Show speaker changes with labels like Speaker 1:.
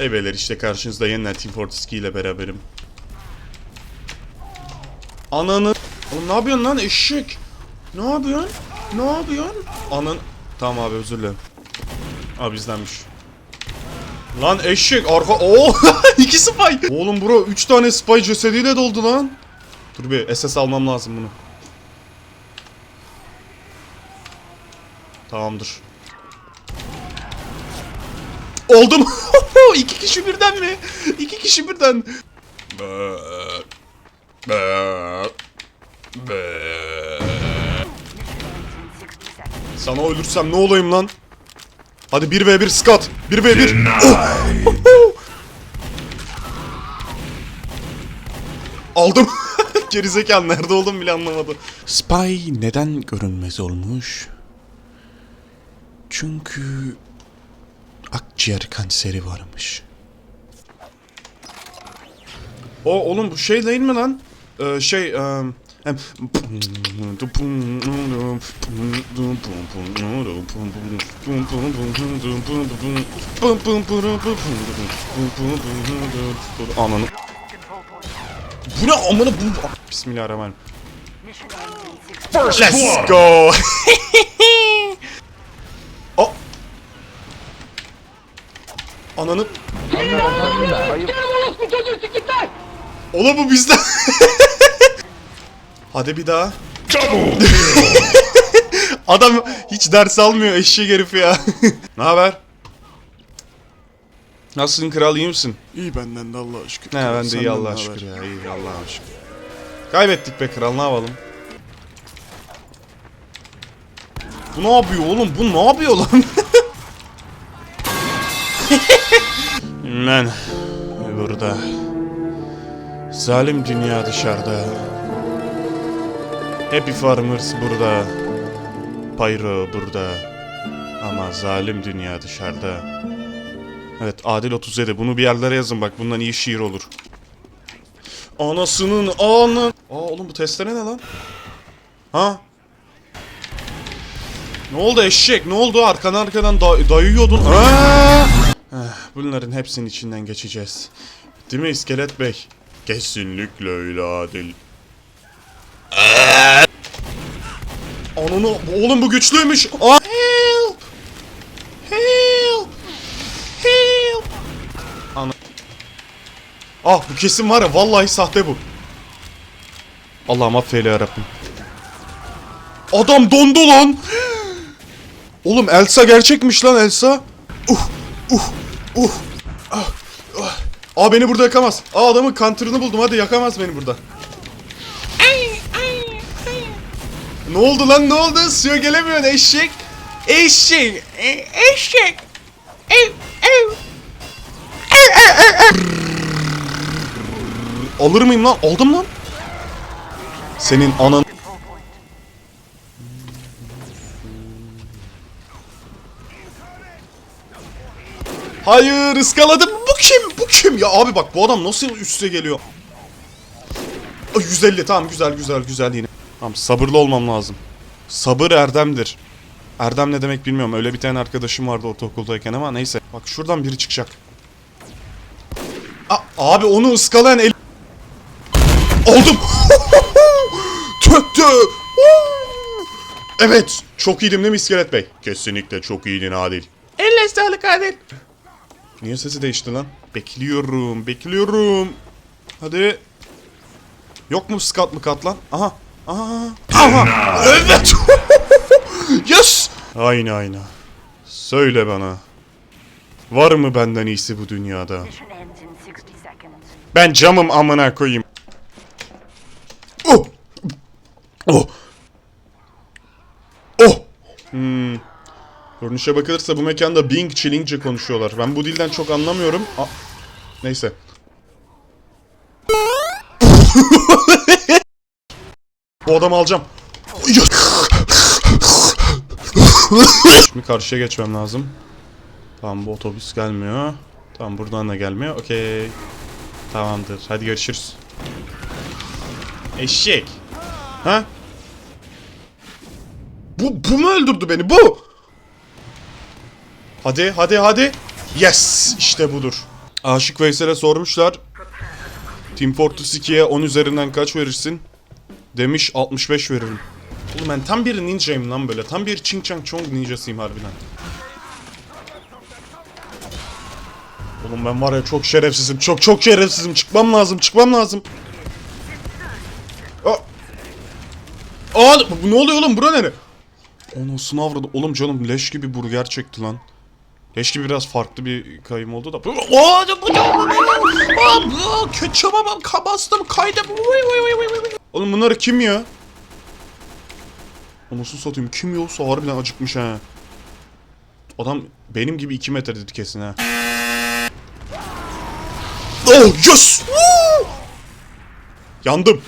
Speaker 1: Hey beyler işte karşınızda yeniden Team Fortress 2 ile beraberim. Ananı... Oğlum ne yapıyorsun lan eşek? Ne yapıyorsun? Ne yapıyorsun? Anan... Tamam abi özür dilerim. Abi bizdenmiş. Lan eşek arka... Oo! iki spy! Oğlum bro 3 tane spy cesediyle doldu lan. Dur bir SS almam lazım bunu. Tamamdır. Oldum. İki kişi birden mi? İki kişi birden. Sana ölürsem ne olayım lan? Hadi 1v1 Scott. 1v1. Oh! Aldım. Gerizekalı nerede oldum bile anlamadı. Spy neden görünmez olmuş? Çünkü akciğer kanseri varmış. O oğlum bu şey değil mi lan? Ee, şey em, Ananı Bu ne amına bu Bismillahirrahmanirrahim Let's go Ananı Oğlum bu bizden. Hadi bir daha. Adam hiç ders almıyor eşek herif ya. ne haber? Nasılsın kral iyi misin?
Speaker 2: İyi benden de Allah'a şükür.
Speaker 1: Ne ben de iyi Allah'a şükür ya iyi Allah'a şükür. Kaybettik be kral ne yapalım? Bu ne yapıyor oğlum? Bu ne yapıyor lan? Ben burada. Zalim dünya dışarıda. Happy Farmers burada. Pyro burada. Ama zalim dünya dışarıda. Evet Adil 37 bunu bir yerlere yazın bak bundan iyi şiir olur. Anasının anı. Aa oğlum bu testere ne lan? Ha? Ne oldu eşek? Ne oldu? Arkan arkadan da dayıyordun. Aa! Eh, Bunların hepsinin içinden geçeceğiz. Değil mi iskelet bey? Kesinlikle öyle Adil. Ananı oğlum bu güçlüymüş. Aa! Help! Help! Help! Ana. Ah bu kesin var ya vallahi sahte bu. Allah'ım affeyle yarabbim. Adam dondu lan. Oğlum Elsa gerçekmiş lan Elsa. Uh uh uh. Ah, ah. Aa beni burada yakamaz. Aa adamın counter'ını buldum hadi yakamaz beni burada. Ne oldu lan ne oldu? Suya gelemiyorsun eşek. Eşek. E- eşek. Ev, ev. Alır mıyım lan? Aldım lan. Senin anan... Hayır ıskaladım. Bu kim? Bu kim? Ya abi bak bu adam nasıl üste geliyor? Ay, 150 tamam güzel güzel güzel yine. Tamam sabırlı olmam lazım. Sabır erdemdir. Erdem ne demek bilmiyorum. Öyle bir tane arkadaşım vardı ortaokuldayken ama neyse. Bak şuradan biri çıkacak. A- abi onu ıskalayan el... Oldum. Töttü. Evet. Çok iyiydim değil mi İskelet Bey? Kesinlikle çok iyiydin Adil. Elle sağlık Adil. Niye sesi değişti lan? Bekliyorum, bekliyorum. Hadi. Yok mu skat mı kat lan? Aha. Aha. Aha. Evet. yes. Aynı aynı. Söyle bana. Var mı benden iyisi bu dünyada?
Speaker 3: Mission ends in 60 seconds.
Speaker 1: Ben camım amına koyayım. Oh. Oh. Oh. Hmm. Görünüşe bakılırsa bu mekanda Bing Chillingce konuşuyorlar. Ben bu dilden çok anlamıyorum. A- Neyse. bu adamı alacağım. Şimdi karşıya geçmem lazım. Tamam bu otobüs gelmiyor. Tamam buradan da gelmiyor. Okey. Tamamdır. Hadi görüşürüz. Eşek. Ha? Bu, bu mu öldürdü beni? Bu! Hadi, hadi, hadi. Yes! İşte budur. Aşık Veysel'e sormuşlar. Team Fortress 2'ye 10 üzerinden kaç verirsin? Demiş 65 veririm. Oğlum ben tam bir ninjayım lan böyle. Tam bir Ching Chang Chong ninjasıyım harbiden. Oğlum ben var ya çok şerefsizim. Çok çok şerefsizim. Çıkmam lazım. Çıkmam lazım. Aa, Aa bu ne oluyor oğlum? Bura nere? Anasını avradı. Oğlum canım leş gibi burger çekti lan. Gibi biraz farklı bir kayım oldu da. Aa, bu Aa, Ketçaba bak kaydım. Oğlum bunları kim ya? Anasını satayım kim yoksa harbiden acıkmış ha. Adam benim gibi 2 metredir kesin ha. Oh yes! Yandım.